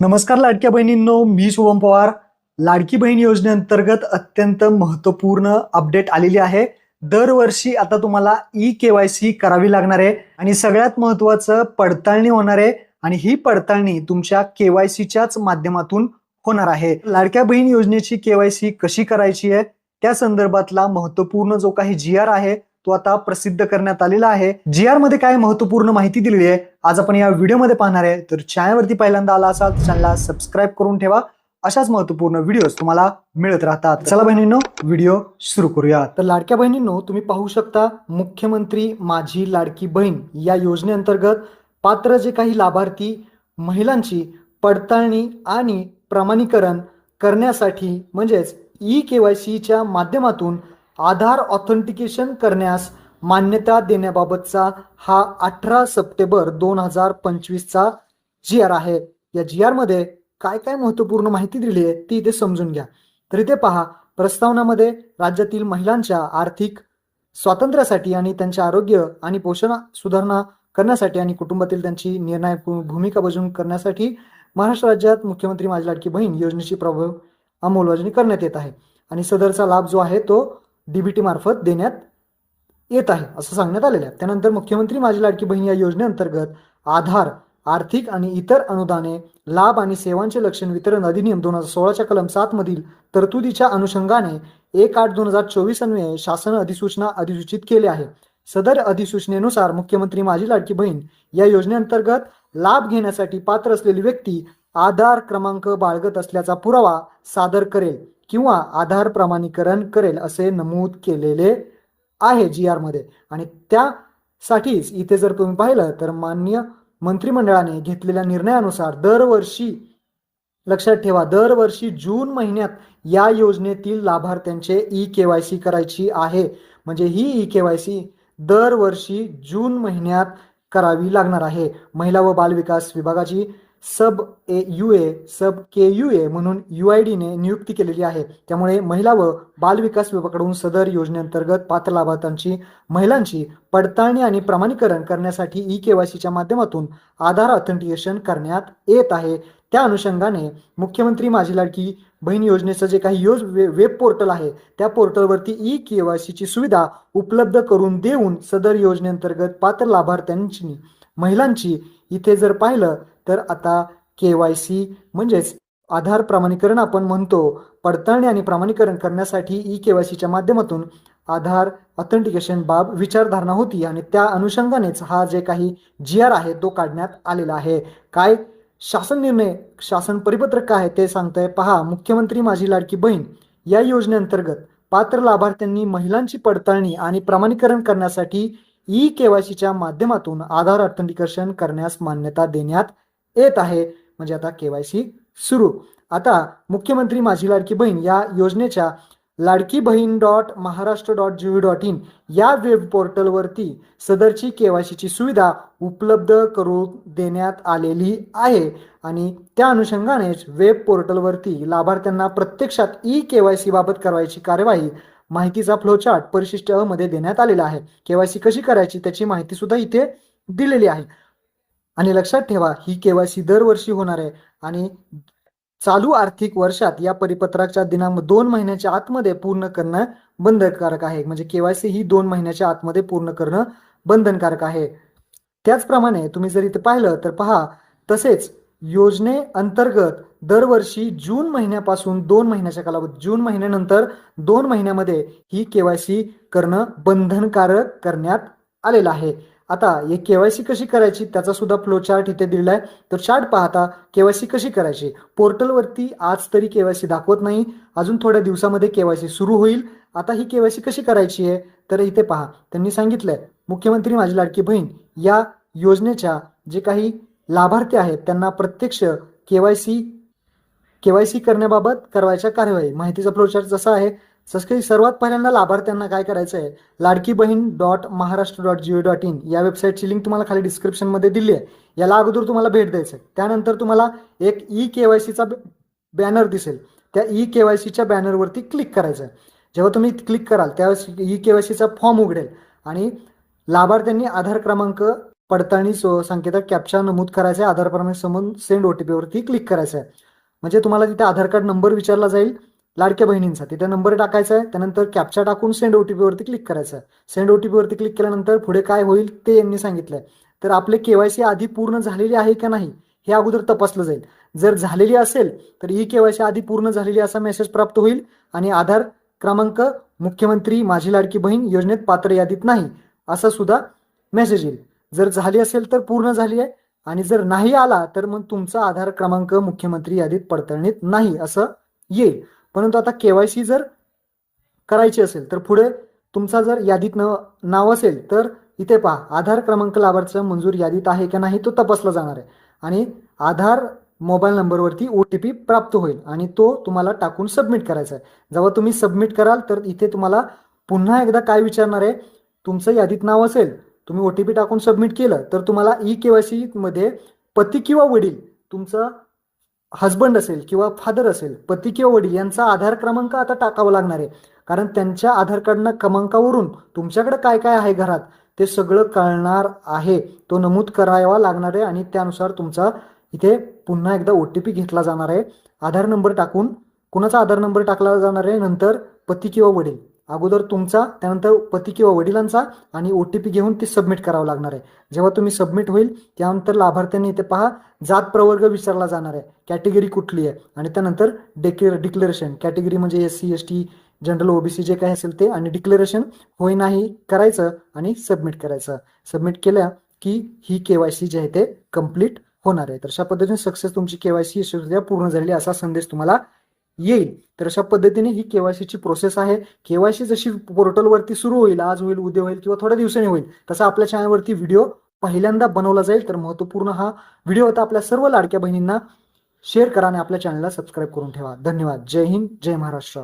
नमस्कार लाडक्या बहिणींनो मी शुभम पवार. लाडकी बहीण योजनेअंतर्गत अत्यंत महत्त्वपूर्ण अपडेट आलेली आहे. दरवर्षी आता तुम्हाला ई केवायसी करावी लागणार आहे आणि सगळ्यात महत्वाचं पडताळणी होणार आहे आणि ही पडताळणी तुमच्या केवायसीच्याच माध्यमातून होणार आहे. लाडक्या बहीण योजनेची केवायसी कशी करायची आहे? त्या संदर्भातला महत्त्वपूर्ण जो काही जी आर आहे तो आता प्रसिद्ध करण्यात आलेला आहे. जी आरमध्ये काय महत्त्वपूर्ण माहिती दिलेली आहे? आज आपण या व्हिडिओमध्ये पाहणार आहे. तर चॅनलवरती पहिल्यांदा आला असाल तर चॅनलला सबस्क्राईब करून ठेवा. अशाच महत्त्वपूर्ण व्हिडिओज तुम्हाला मिळत राहतात. चला बहिणींनो व्हिडिओ सुरू करूया. तर लाडक्या बहिणींनो तुम्ही पाहू शकता मुख्यमंत्री माझी लाडकी बहीण या योजनेअंतर्गत पात्र जे काही लाभार्थी महिलांची पडताळणी आणि प्रमाणीकरण करण्यासाठी म्हणजेच ई के वाय सीच्या माध्यमातून आधार ऑथेंटिकेशन करण्यास मान्यता देण्याबाबतचा हा अठरा सप्टेंबर दोन हजार पंचवीसचा जी आर आहे. या जी आरमध्ये काय काय महत्त्वपूर्ण माहिती दिली आहे ती इथे समजून घ्या. तर इथे पहा प्रस्तावनामध्ये राज्यातील महिलांच्या आर्थिक स्वातंत्र्यासाठी आणि त्यांचे आरोग्य आणि पोषण सुधारणा करण्यासाठी आणि कुटुंबातील त्यांची निर्णायक भूमिका बजावून करण्यासाठी महाराष्ट्र राज्यात मुख्यमंत्री माझी लाडकी बहीण योजनेची प्रभाव अंमलबजावणी करण्यात येत आहे. आणि सदरचा लाभ जो आहे तो डीबीटी मार्फत देण्यात येत आहे असं सांगण्यात आलेलं आहे. त्यानंतर मुख्यमंत्री माझी लाडकी बहीण या योजनेअंतर्गत आधार आर्थिक आणि इतर अनुदाने लाभ आणि सेवांचे लक्षण वितरण अधिनियम दोन हजार सोळाच्या कलम सात मधील तरतुदीच्या अनुषंगाने एक आठ दोन हजार चोवीस अन्वये शासन अधिसूचना अधिसूचित केले आहे. सदर अधिसूचनेनुसार मुख्यमंत्री माझी लाडकी बहीण या योजनेअंतर्गत लाभ घेण्यासाठी पात्र असलेली व्यक्ती आधार क्रमांक बाळगत असल्याचा पुरावा सादर करेल. किंवा आधार प्रमाणीकरण करेल असे नमूद केलेले आहे जी आरमध्ये आणि त्यासाठीच इथे जर तुम्ही पाहिलं तर मान्य मंत्रिमंडळाने घेतलेल्या निर्णयानुसार दरवर्षी लक्षात ठेवा दरवर्षी जून महिन्यात या योजनेतील लाभार्थ्यांचे ई के वाय सी करायची आहे. म्हणजे ही ई के वाय सी दरवर्षी जून महिन्यात करावी लागणार आहे. महिला व बालविकास विभागाची सब ए U A sub K U A म्हणून यू आय डीने नियुक्ती केलेली आहे. त्यामुळे महिला व बालविकास विभागाकडून सदर योजनेअंतर्गत पात्र लाभार्थ्यांची महिलांची पडताळणी आणि प्रमाणीकरण करण्यासाठी ई केवायसीच्या माध्यमातून आधार ऑथेंटिकेशन करण्यात येत आहे. त्या अनुषंगाने मुख्यमंत्री माझी लाडकी बहीण योजनेचं जे काही योज वे- वेब पोर्टल आहे त्या पोर्टलवरती ई केवायसीची सुविधा उपलब्ध करून देऊन सदर योजनेअंतर्गत पात्र लाभार्थ्यांची महिलांची इथे जर पाहिलं तर आता के वाय सी म्हणजेच आधार प्रमाणीकरण आपण म्हणतो. पडताळणी आणि प्रमाणीकरण करण्यासाठी ई के वाय सीच्या माध्यमातून आधार ऑथेंटिकेशन बाब विचारधारणा होती आणि त्या अनुषंगानेच हा जे काही जी आर आहे तो काढण्यात आलेला आहे. काय शासन निर्णय शासन परिपत्रक काय आहे ते सांगतंय पहा. मुख्यमंत्री माझी लाडकी बहीण या योजनेअंतर्गत पात्र लाभार्थ्यांनी महिलांची पडताळणी आणि प्रमाणीकरण करण्यासाठी ई केवायसीच्या माध्यमातून आधार ऑथेंटिकेशन करण्यास मान्यता देण्यात येत आहे. म्हणजे आता केवायसी सुरू. आता मुख्यमंत्री माझी लाडकी बहीण या योजनेच्या Ladki Bahin dot Maharashtra dot G V dot in या वेब पोर्टलवरती सदरची केवायसीची सुविधा उपलब्ध करून देण्यात आलेली आहे. आणि त्या अनुषंगानेच वेब पोर्टलवरती लाभार्थ्यांना प्रत्यक्षात ई केवायसी बाबत करायची कार्यवाही माहितीचा फ्लोचार्ट परिशिष्टमध्ये देण्यात आलेला आहे. केवायसी कशी करायची त्याची माहिती सुद्धा इथे दिलेली आहे. आणि लक्षात ठेवा ही केवायसी दरवर्षी होणार आहे. आणि चालू आर्थिक वर्षात या परिपत्राच्या दिनांक दोन महिन्याच्या आतमध्ये पूर्ण करणं बंधनकारक आहे. म्हणजे केवायसी ही दोन महिन्याच्या आतमध्ये पूर्ण करणं बंधनकारक आहे. त्याचप्रमाणे तुम्ही जर इथे पाहिलं तर पहा तसेच योजने अंतर्गत दरवर्षी जून महिन्यापासून दोन महिन्याच्या कालावधी जून महिन्यानंतर दोन महिन्यामध्ये ही केवायसी करणं बंधनकारक करण्यात आलेलं आहे. आता हे केवायसी कशी करायची? त्याचा सुद्धा फ्लो चार्ट इथे दिलेला आहे तर चार्ट पाहता केवायसी कशी करायची? पोर्टलवरती आज तरी केवायसी दाखवत नाही. अजून थोड्या दिवसामध्ये केवायसी सुरू होईल. आता ही केवायसी कशी करायची आहे? तर इथे पहा. त्यांनी सांगितलंय मुख्यमंत्री माझी लाडकी बहीण या योजनेच्या जे काही लाभार्थी आहेत त्यांना प्रत्यक्ष केवायसी केवायसी करण्याबाबत करवायच्या कार्यवाही. माहितीचा फ्लोचार्ट जसा आहे सबस्क्राईब काही सर्वात पहिल्यांदा लाभार्थ्यांना काय करायचं आहे Ladki Bahin dot Maharashtra dot G dot in या वेबसाईटची लिंक तुम्हाला खाली डिस्क्रिप्शनमध्ये दिली आहे. याला अगोदर तुम्हाला भेट द्यायचं आहे त्यानंतर तुम्हाला एक ई के वाय सीचा बॅनर दिसेल. त्या ई के वाय सीच्या बॅनरवरती क्लिक करायचं आहे जेव्हा तुम्ही क्लिक कराल त्यावेळेस ई के वाय सीचा फॉर्म उघडेल. आणि लाभार्थ्यांनी आधार क्रमांक पडताळणी सो- संकेतात कॅप्चा नमूद करायचा आहे आधार क्रमांक समोर सेंड ओ टी पीवरती क्लिक करायचं आहे म्हणजे तुम्हाला तिथे आधार कार्ड नंबर विचारला जाईल. लाडक्या बहिणींचा. तिथे नंबर टाकायचा आहे त्यानंतर कॅप्चा टाकून सेंड ओटीपीवरती क्लिक करायचं. आहे सेंड ओटीपीवरती क्लिक केल्यानंतर पुढे काय होईल ते यांनी सांगितलंय तर आपले केवायसी आधी पूर्ण झालेली आहे का नाही हे अगोदर तपासलं जाईल. जर झालेली असेल तर ई केवायसी आधी पूर्ण झालेली असा मेसेज प्राप्त होईल आणि आधार क्रमांक मुख्यमंत्री माझी लाडकी बहीण योजनेत पात्र यादीत नाही असा सुद्धा मेसेज येईल. जर झाली असेल तर पूर्ण झाली आहे आणि जर नाही आला तर मग तुमचा आधार क्रमांक मुख्यमंत्री यादीत पडताळणीत नाही असं येईल. परंतु आता केवायसी जर करायची असेल तर पुढे तुमचा जर यादीत न नाव असेल तर इथे पहा आधार क्रमांक लाभार्थीचा मंजूर यादीत आहे का नाही तो तपासला जाणार आहे. आणि आधार मोबाईल नंबरवरती ओ टी पी प्राप्त होईल आणि तो तुम्हाला टाकून सबमिट करायचा आहे. जेव्हा तुम्ही सबमिट कराल तर इथे तुम्हाला पुन्हा एकदा काय विचारणार आहे तुमचं यादीत नाव असेल तुम्ही ओ टी पी टाकून सबमिट केलं तर तुम्हाला ई के वायमध्ये पती किंवा वडील तुमचं हजबंड असेल किंवा फादर असेल पती किंवा वडील यांचा आधार क्रमांक आता टाकावा लागणार आहे. कारण त्यांच्या आधार कार्डनं क्रमांकावरून तुमच्याकडे काय काय आहे घरात ते सगळं कळणार आहे. तो नमूद करावा लागणार आहे आणि त्यानुसार तुमचा इथे पुन्हा एकदा ओ टी पी घेतला जाणार आहे. आधार नंबर टाकून कुणाचा आधार नंबर टाकला जाणार आहे? नंतर पती किंवा वडील. अगोदर तुमचा त्यानंतर पती किंवा वडिलांचा आणि ओ टी पी घेऊन ते सबमिट करावं लागणार आहे. जेव्हा तुम्ही सबमिट होईल त्यानंतर लाभार्थ्यांनी इथे पहा जात प्रवर्ग विचारला जाणार आहे. कॅटेगरी कुठली आहे? आणि त्यानंतर डेक्लेर डिक्लेरेशन कॅटेगरी म्हणजे S C S T general OBC जे काही असेल ते. आणि डिक्लेरेशन होय नाही करायचं आणि सबमिट करायचं. सबमिट केल्या की ही केवायसी जी आहे ते कंप्लीट होणार आहे. तर अशा पद्धतीने सक्सेस तुमची केवायसी पूर्ण झालेली असा संदेश तुम्हाला येईल. तर अशा पद्धतीने ही केवायसीची प्रोसेस आहे. केवायसी जशी पोर्टलवरती सुरू होईल आज होईल उद्या होईल किंवा थोड्या दिवसांनी होईल तसा आपल्या चॅनलवरती व्हिडिओ पहिल्यांदा बनवला जाईल. तर महत्त्वपूर्ण हा व्हिडिओ होता. आपल्या सर्व लाडक्या बहिणींना शेअर करा आणि आपल्या चॅनलला सबस्क्राईब करून ठेवा. धन्यवाद. जय हिंद. जय महाराष्ट्र.